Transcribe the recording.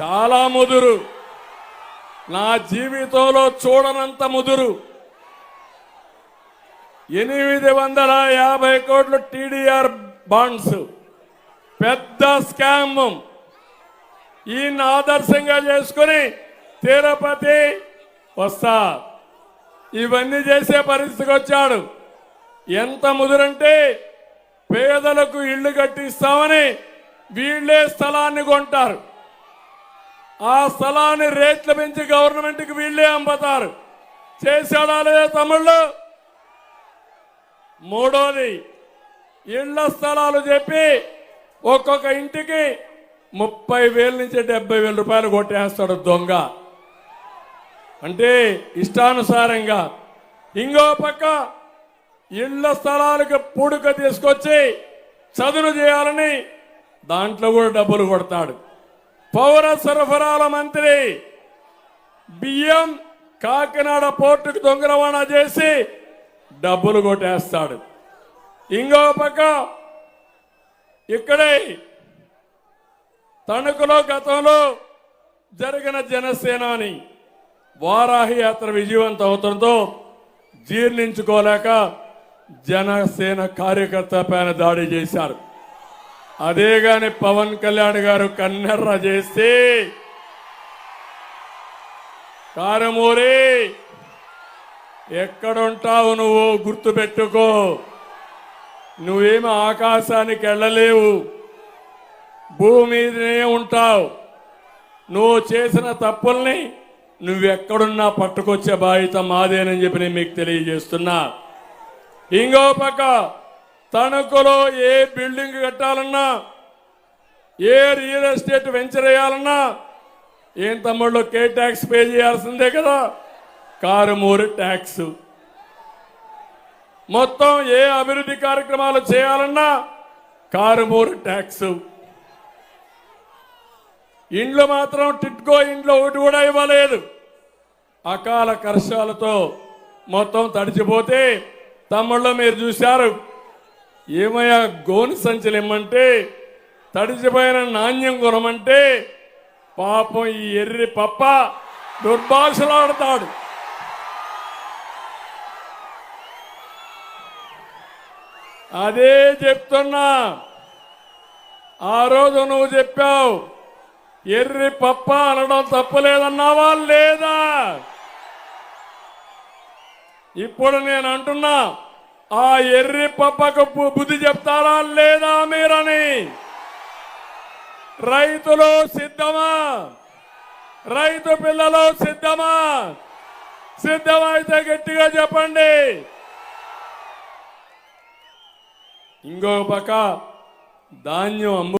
చాలా ముదురు. నా జీవితంలో చూడనంత ముదురు. ఎనిమిది వందల యాభై కోట్లు టీడీఆర్ బాండ్స్ పెద్ద స్కామ్ ఈయన ఆదర్శంగా చేసుకుని తిరుపతి వస్తా. ఇవన్నీ చేసే పరిస్థితికి వచ్చాడు. ఎంత ముదురంటే పేదలకు ఇళ్ళు కట్టిస్తామని వీళ్ళే స్థలాన్ని కొంటారు. ఆ స్థలాన్ని రేట్లు పెంచి గవర్నమెంట్కి వీళ్ళే అమ్ముతారు చేశాడా లేదా తమిళ్ళు మూడోది ఇళ్ళ స్థలాలు చెప్పి ఒక్కొక్క ఇంటికి ముప్పై వేల నుంచి డెబ్బై వేల రూపాయలు కొట్టేస్తాడు దొంగ. అంటే ఇష్టానుసారంగా. ఇంకో పక్క ఇళ్ళ స్థలాలకు పూడుక తీసుకొచ్చి చదును చేయాలని దాంట్లో కూడా డబ్బులు కొడతాడు. పౌర సరఫరాల మంత్రి బియ్యం కాకినాడ పోర్టుకు దొంగ రవాణా చేసి డబ్బులు కొట్టేస్తాడు. ఇంకో పక్క ఇక్కడే తణుకులో గతంలో జరిగిన జనసేనాని వారాహి యాత్ర విజయవంతం అవుతుందో జీర్ణించుకోలేక జనసేన కార్యకర్త పైన దాడి చేశారు. అదే గాని పవన్ కళ్యాణ్ గారు కన్నెర్ర చేస్తే కారమూరి ఎక్కడుంటావు నువ్వు గుర్తుపెట్టుకో. నువ్వేమి ఆకాశానికి వెళ్ళలేవు. భూమి మీదనే ఉంటావు. నువ్వు చేసిన తప్పుల్ని నువ్వెక్కడున్నా పట్టుకొచ్చే బాధ్యత మాదేనని చెప్పి నేను మీకు తెలియజేస్తున్నా. ఇంకో పక్క తణుకులో ఏ బిల్డింగ్ కట్టాలన్నా ఏ రియల్ ఎస్టేట్ వెంచర్ వేయాలన్నా ఏం తమ్ముళ్ళు కే ట్యాక్స్ పే చేయాల్సిందే కదా? కారుమూరు ట్యాక్స్. మొత్తం ఏ అభివృద్ధి కార్యక్రమాలు చేయాలన్నా కారుమూరు ట్యాక్స్. ఇండ్లు మాత్రం టిట్కో ఇంట్లో ఒకటి కూడా ఇవ్వలేదు. అకాల కర్షాలతో మొత్తం తడిచిపోతే తమ్ముళ్ళు మీరు చూశారు. ఏమయ్యా గోని సంచులు ఇమ్మంటే తడిచిపోయిన నాణ్యం కొనమంటే పాపం ఈ ఎర్రి పప్ప దుర్భాషలాడతాడు అదే చెప్తున్నా ఆ రోజు నువ్వు చెప్పావు ఎర్రి పప్ప అనడం తప్పలేదన్నావా? లేదా? ఇప్పుడు నేను అంటున్నా ఆ ఎర్రి పప్పకు బుద్ధి చెప్తారా? లేదా మీరని? రైతులు సిద్ధమా? రైతు పిల్లలు సిద్ధమా? సిద్ధమైతే గట్టిగా చెప్పండి. ఇంకో పక్క ధాన్యం అమ్ము